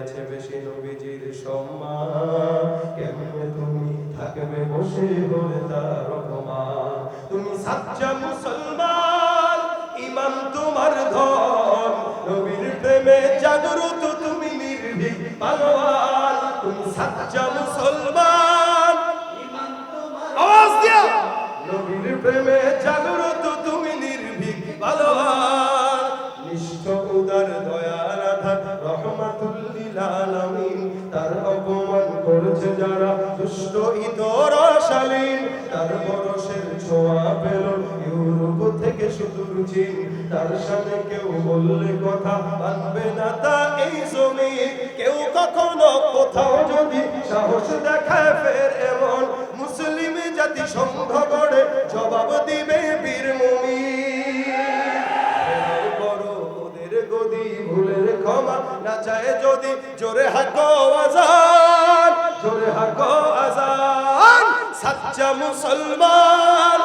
আছে বেশি নবীজির সম্মান। কেমনে তুমি থাকবে বসে বলে তার অপমান? তুমি সাচ্চা মুসলমান ইমান তোমার ধন। নবীর প্রেমে জাগরুত তুমি নির্ভীক পালোয়ান। তুমি সাচ্চা মুসলমান আওয়াজ দিয়া। নবীর প্রেমে জাগরুত তুমি নির্ভীক পালোয়ান। নিষ্ঠ উদার দয়ার আধার তার অপমান যারা দুষ্ট ইতর শালীন। তার বরসের ছোঁয়া পেল ইউরোপ থেকে সুদূর চীন। তার সামনে কেউ বললে কথা মানবে না তা এই জমিন। কেউ কখনো কোথাও যদি সাহস দেখায় ফের এমন মুসলিম জাতি সংঘ ক্ষমা না চায় যদি জোরে হাকো আজান, জোরে হাকো আজান। সাচ্চা মুসলমান,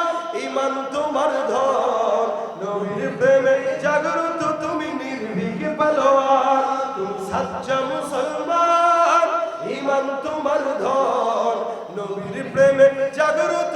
ইমান তোমার ধন। নবীর প্রেমে জাগরুত তুমি নির্ভীক পালোয়ান। তুমি সাচ্চা মুসলমান, ইমান তোমার ধন। নবীর প্রেমে জাগরুত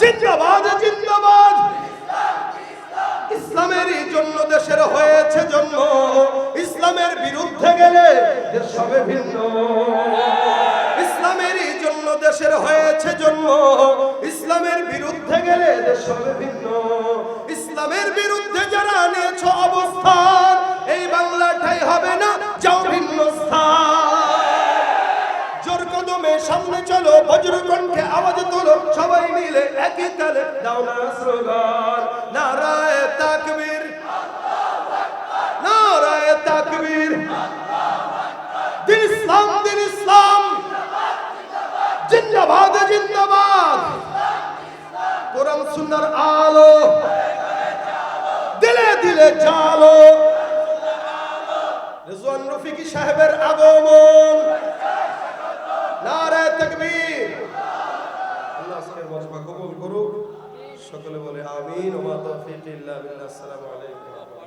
জিন্দাবাদ জিন্দাবাদ। ইসলামেরই জন্য দেশের হয়েছে জন্ম। ইসলামের বিরুদ্ধে গেলে দেশ হবে ভিন্ন। ইসলামেরই জন্য দেশের হয়েছে জন্ম। ইসলামের বিরুদ্ধে গেলে দেশ হবে ভিন্ন। ইসলামের বিরুদ্ধে যারা নিয়েছ অবস্থান সামনে চলো, বজ্র কণ্ঠে আওয়াজ তোলো, সবাই মিলে একই তালে। দাও না স্লোগান, নারায় তাকবীর। নারায় তাকবীর। দিন ইসলাম দিন ইসলাম। জিন্দাবাদ জিন্দাবাদ। কোরআন, সুন্নার আলো। দিলে দিলে চালো রেজওয়ান রফিকি সাহেবের আগমন। করুক। সকলে বলে আমিন। ওমা তফিক আসসালামু আলাইকুম।